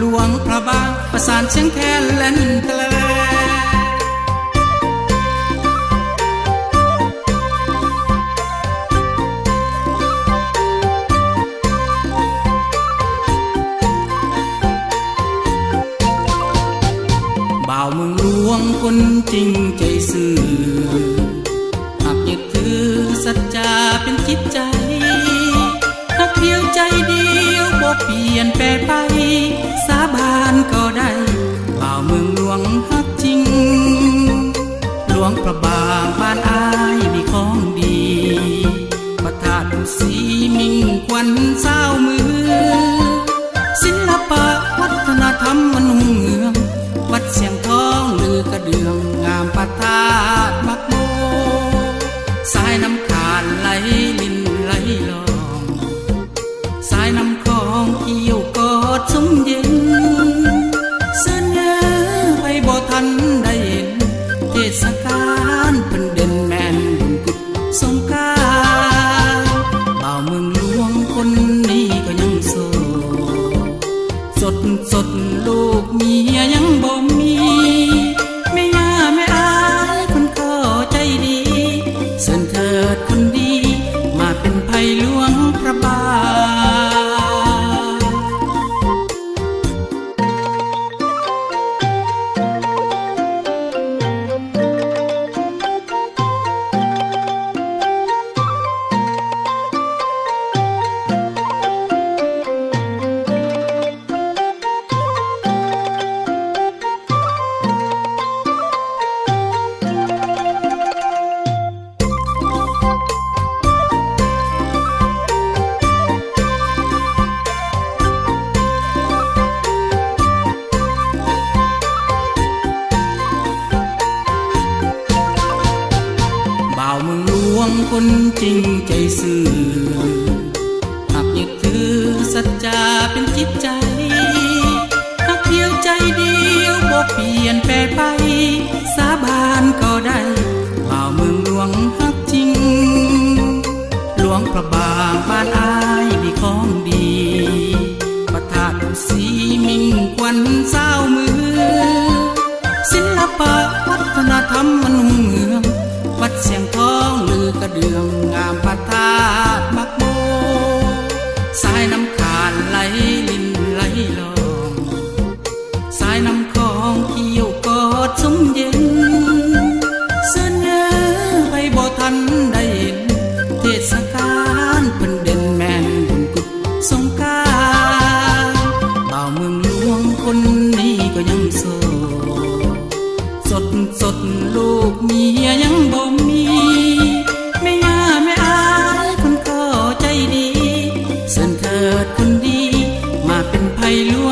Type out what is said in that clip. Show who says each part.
Speaker 1: หลวงพระบางประสานเสียงแคนเล่นแตะเลบ่าวเมืองหลวงคนจริงใจซื่อหากยึดถือสัจจาเป็นจิตใจ ลี่ยนแปรไป สาบานก็ได้บ่าวเมืองหลวงฮักจริง หลวงพระบางบ้านอายมีของดีพระธาตุสีมิ่งควันเศร้ามือ ศิลปะวัฒนธรรมมันหุ่งเมือง วัดเสียงทองลือกระเดืองงามประทาดมักโม สายน้ำขานไหลลินไหลลอง สายน้ำ สดลูกเมียยังบ่มีไม่ย่าไม่อายคนเข้าใจดีเสินเถิดคนดี มาเป็นภัยหลวงพระบาท คนจริงใจซื่อหากยึดถือสัจจาเป็นจิตใจหากเพียวใจเดียวบ่เปลี่ยนแปรไป สาบานก็ได้บ่าวเมืองหลวงฮักจริง หลวงพระบางบ้านอายมีของดีพระธาตุฤาษีมิ่งควันเศร้ามือ ศิลปะวัฒนธรรมมัน ระเดืองงามพระธาตมักโม สายน้ำขานไหลลินไหลลอง สายน้ำคลองเกี่ยวกอดสมเย็นเสื้อเนื้อไปบ่ทันได้เห็น เทศกาลเป็นเด่นแมนบุญกุศสงการบ่าวเมืองหลวงคนนี้ก็ยังโสดสดสดลูกเมียยังบ่มี ดีเ